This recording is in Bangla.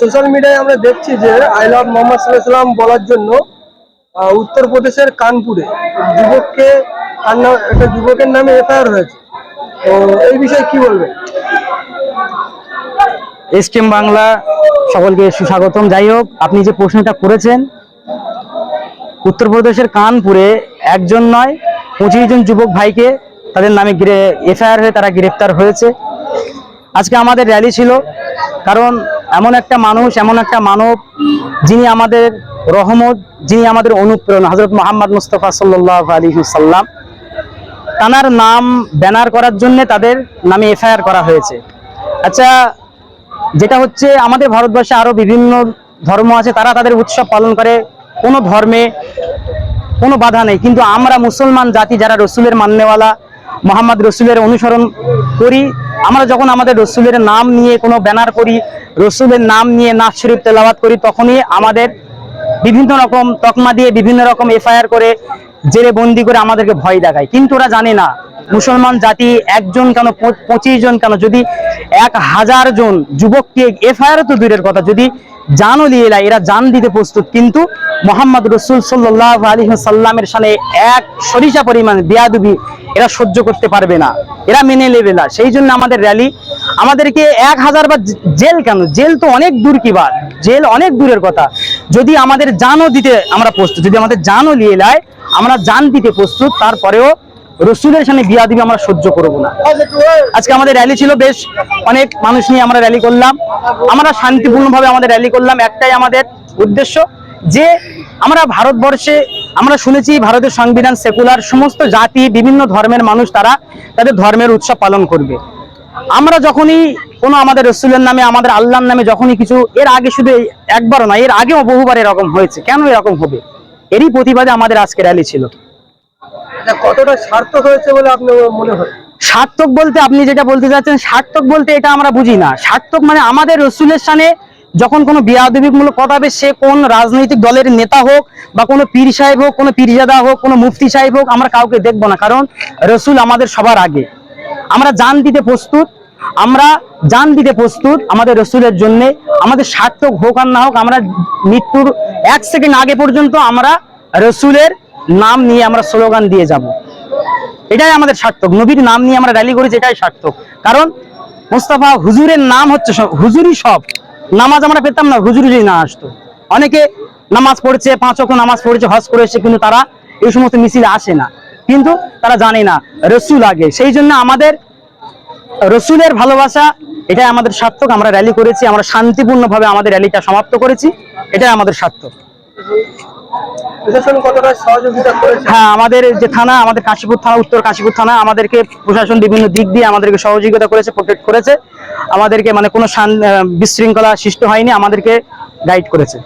সোশ্যাল মিডিয়ায় আমরা দেখছি যে আই লাভ মোহাম্মদ সাল্লাম বলার জন্য উত্তরপ্রদেশের কানপুরে যুবককে একটা যুবকের নামে এফআইআর হয়েছে। তো এই বিষয়ে কি বলবেন? এসটিএম বাংলা সকলকে সুস্বাগতম। যাই হোক, আপনি যে প্রশ্নটা করেছেন উত্তরপ্রদেশের কানপুরে একজন নয়, পঁচিশ জন যুবক ভাইকে তাদের নামে এফআইআর হয়ে তারা গ্রেপ্তার হয়েছে। আজকে আমাদের র্যালি ছিল, কারণ এমন একটা মানুষ, এমন একটা মানব যিনি আমাদের রহমত, যিনি আমাদের অনুপ্রেরণা হজরত মোহাম্মদ মুস্তফা সাল্লাহ আলী সাল্লাম তানার নাম ব্যানার করার জন্য তাদের নামে এফআইআর করা হয়েছে। আচ্ছা যেটা হচ্ছে আমাদের ভারতবর্ষে আরও বিভিন্ন ধর্ম আছে, তারা তাদের উৎসব পালন করে। কোনো ধর্মে কোনো বাধা নেই। কিন্তু আমরা মুসলমান জাতি যারা রসুলের মান্যওয়ালা মোহাম্মদ রসুলের অনুসরণ করি, আমরা যখন আমাদের রসুলের নাম নিয়ে কোনো ব্যানার করি, রসুলের নাম নিয়ে নাচ শরীফ তেলাওয়াত করি, তখনই আমাদের বিভিন্ন রকম তকমা দিয়ে বিভিন্ন রকম এফআইআর করে জেলে বন্দি করে আমাদেরকে ভয় দেখায়। কিন্তু ওরা জানে না, মুসলমান জাতি একজন কেন পঁচিশ জন কেন? যদি এক হাজার জন যুবককে এফআইআর তো দূরের কথা, যদি জানও দিয়ে এরা জান দিতে প্রস্তুত। কিন্তু মোহাম্মদ রসুল সাল্লাহ আলী সাল্লামের সামনে এক সরিষা পরিমাণ বেয়াদুবি এরা সহ্য করতে পারবে না। এরা মেনে নেবে না। সেই জন্য আমাদের র্যালি আমাদেরকে এক হাজার বা জেল কেন? জেল তো অনেক দূর কি বা জেল অনেক দূরের কথা। যদি আমাদের জানও দিতে আমরা প্রস্তুত, যদি আমাদের জানও নিয়ে নেয়, আমরা জান দিতে প্রস্তুত, তারপরেও রসুলের সামনে বিয়া দিবে আমরা সহ্য করব না। আজকে আমাদের র্যালি ছিল, বেশ অনেক মানুষ নিয়ে আমরা র্যালি করলাম। আমরা শান্তিপূর্ণভাবে আমাদের র্যালি করলাম, একটাই আমাদের উদ্দেশ্য। যে আমরা ভারতবর্ষে, আমরা শুনেছি ভারতের সংবিধান সেকুলার, সমস্ত জাতি, বিভিন্ন ধর্মের মানুষ তারা তাদের ধর্মের উৎসব পালন করবে। আমরা যখনই কোনো আমাদের রসুলের নামে আমাদের আল্লাহর নামে যখনই কিছু এর আগে শুধু একবারও না এর আগেও বহুবার এরকম হয়েছে। কেন এরকম হবে? এরই প্রতিবাদে আমাদের আজকে র্যালি ছিল। কতটা সার্থক হয়েছে বলে আপনি মনে হয়? সার্থক বলতে আপনি যেটা বলতে চাচ্ছেন সার্থক বলতে এটা আমরা বুঝি না। সার্থক মানে আমাদের রসুলের সামনে যখন কোনো বিয়াদবিমূলক কথা হবে সে কোন রাজনৈতিক দলের নেতা হোক বা কোনো পীর সাহেব হোক কোনো পীরজাদা হোক কোনো মুফতি সাহেব হোক আমরা কাউকে দেখব না। কারণ রসুল আমাদের সবার আগে। আমরা জান দিতে প্রস্তুত আমরা জান দিতে প্রস্তুত আমাদের রসুলের জন্য। আমাদের সার্থক হোক আর না হোক, আমরা মৃত্যুর এক সেকেন্ড আগে পর্যন্ত আমরা রসুলের নাম নিয়ে আমরা স্লোগান দিয়ে যাব। এটাই আমাদের সার্থক। নবীর নাম নিয়ে আমরা র্যালি করেছি, এটাই সার্থক। কারণ মোস্তফা হুজুরের নাম হচ্ছে সব- হুজুরই সব। নামাজ আমরা পেতাম না হুজুর যদি না আসতো। অনেকে নামাজ পড়ছে, পাঁচ অক্ষ নামাজ পড়েছে, হজ করেছে কিন্তু তারা এই সমস্ত মিছিলে আসে না। কিন্তু তারা জানে না, রসুল আগে। সেই জন্য আমাদের রসুলের ভালোবাসা এটাই আমাদের সার্থক। আমরা র্যালি করেছি আমরা শান্তিপূর্ণভাবে আমাদের র্যালিটা সমাপ্ত করেছি। এটাই আমাদের সার্থক। সহযোগিতা হ্যাঁ আমাদের যে থানা আমাদের কাশীপুর থানা উত্তর কাশীপুর থানা আমাদেরকে প্রশাসন বিভিন্ন দিক দিয়ে আমাদেরকে সহযোগিতা করেছে প্রোটেক্ট করেছে। আমাদেরকে মানে কোনো বিশৃঙ্খলা সৃষ্টি হয়নি আমাদেরকে গাইড করেছে।